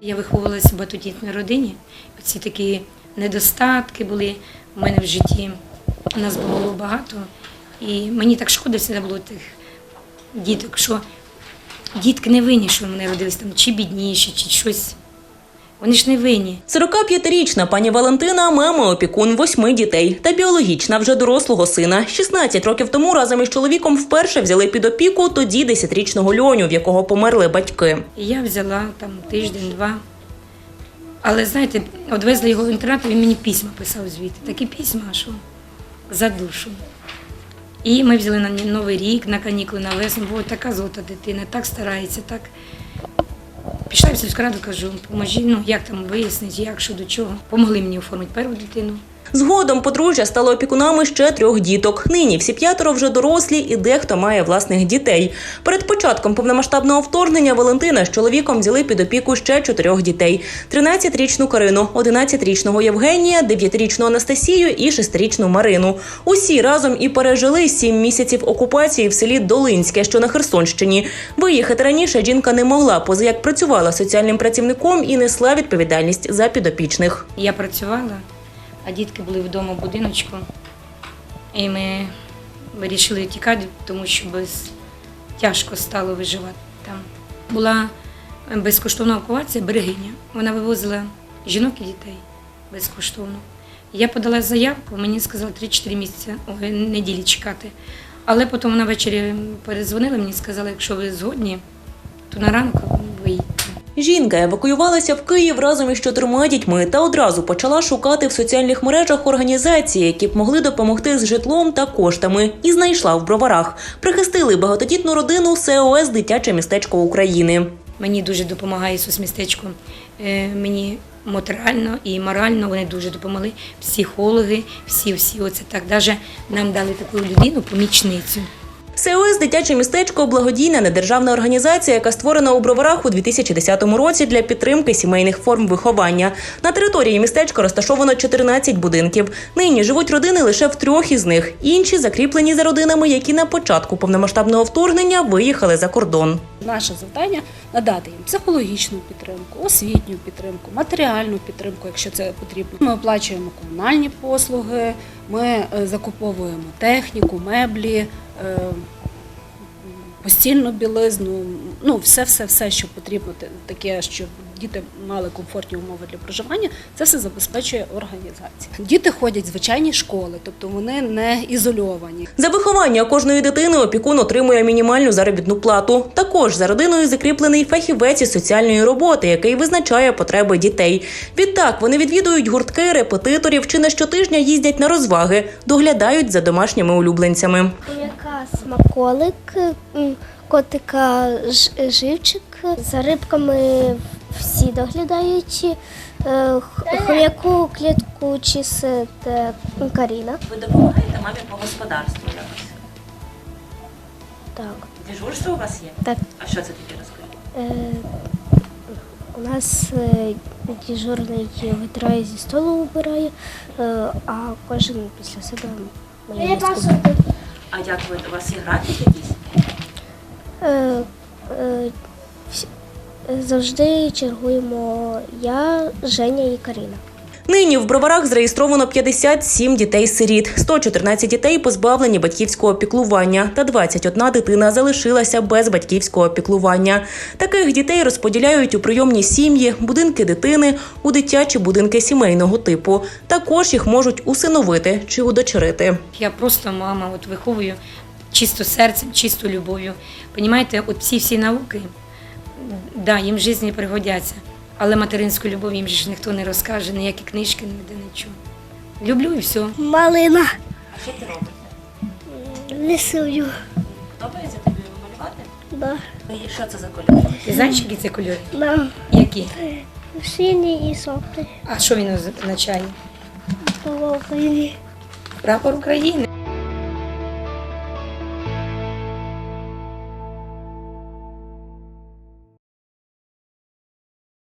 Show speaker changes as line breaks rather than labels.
Я виховувалася в батутітній родині. Ці такі недостатки були в мене в житті. У Нас було багато. І мені так шкода завжди було тих діток, що дітки не винні, що вони родилися там чи бідніші, чи щось. Вони ж не винні.
45-річна пані Валентина мама опікун восьми дітей та біологічна вже дорослого сина. 16 років тому разом із чоловіком вперше взяли під опіку тоді 10-річного льоню, в якого померли батьки.
Я взяла там тиждень-два. Але знаєте, відвезли його в інтернат, він мені письма писав звідти. Такі письма, що за душу. І ми взяли на Новий рік, на канікули, на весну. Бо така золота дитина, так старається, так. Пішла в кажу, поможіть, ну як там вияснити, як, що до чого. Помогли мені оформити першу дитину.
Згодом подружжя стало опікунами ще трьох діток. Нині всі п'ятеро вже дорослі, і дехто має власних дітей. Перед початком повномасштабного вторгнення Валентина з чоловіком взяли під опіку ще чотирьох дітей: 13-річну Карину, 11-річного Євгенія, 9-річну Анастасію і 6-річну Марину. Усі разом і пережили сім місяців окупації в селі Долинське, що на Херсонщині. Виїхати раніше жінка не могла, поза як працювала соціальним працівником і несла відповідальність за підопічних.
Я працювала, а дітки були вдома в будиночку. І ми вирішили тікати, тому що без... тяжко стало виживати там. Була безкоштовна евакуація берегиня. Вона вивозила жінок і дітей безкоштовно. Я подала заявку, мені сказали 3-4 місяці, неділі чекати. Але потім вона ввечері передзвонила мені сказала, якщо ви згодні, то на ранку.
Жінка евакуювалася в Київ разом із чотирма дітьми та одразу почала шукати в соціальних мережах організації, які б могли допомогти з житлом та коштами, і знайшла в броварах. Прихистили багатодітну родину СОС Дитяче містечко України.
Мені дуже допомагає соцмістечко. Е, Мені матеріально і морально вони дуже допомогли. Психологи, всі, всі, оце так. Даже нам дали таку людину, помічницю.
СОС Дитяче містечко благодійна недержавна організація, яка створена у броварах у 2010 році для підтримки сімейних форм виховання. На території містечка розташовано 14 будинків. Нині живуть родини лише в трьох із них. Інші закріплені за родинами, які на початку повномасштабного вторгнення виїхали за кордон.
Наше завдання надати їм психологічну підтримку, освітню підтримку, матеріальну підтримку, якщо це потрібно. Ми оплачуємо комунальні послуги, ми е, закуповуємо техніку, меблі, е, постільну білизну, ну все, все, все, що потрібно, таке, щоб діти мали комфортні умови для проживання, це все забезпечує організація. Діти ходять в звичайні школи, тобто вони не ізольовані.
За виховання кожної дитини опікун отримує мінімальну заробітну плату. Також за родиною закріплений фахівець із соціальної роботи, який визначає потреби дітей. Відтак вони відвідують гуртки, репетиторів чи не щотижня їздять на розваги, доглядають за домашніми улюбленцями.
Хом'яка смаколик, котика живчик. За рибками всі доглядають. Е, Хом'яку клітку чистить Каріна.
Ви допомагаєте мамі по господарству якось?
Так.
Дежурство у вас є?
Так.
А що це таке розкажіть?
Е, У нас е, дежурний витирає зі столу убирає, е, а кожен після себе місце.
А як ви у вас є графік якийсь?
Завжди чергуємо я, Женя і Каріна.
Нині в броварах зареєстровано 57 дітей-сиріт, 114 дітей позбавлені батьківського піклування, та 21 дитина залишилася без батьківського піклування. Таких дітей розподіляють у прийомні сім'ї, будинки дитини, у дитячі будинки сімейного типу. Також їх можуть усиновити чи удочерити.
Я просто мама, от виховую чисто серцем, чисто любов'ю. Понімаєте, от всі всі науки, да, їм в житті пригодяться, але материнську любов їм ж ніхто не розкаже, ніякі книжки, ніде нічого. Люблю і все.
Малина.
А що ти робиш?
Рисую.
Подобається тобі малювати?
Да.
І що це за кольор?
Ти знаєш, які це кольори?
Да.
Які?
Синій і сопти.
А що він означає?
Полохані.
Прапор України.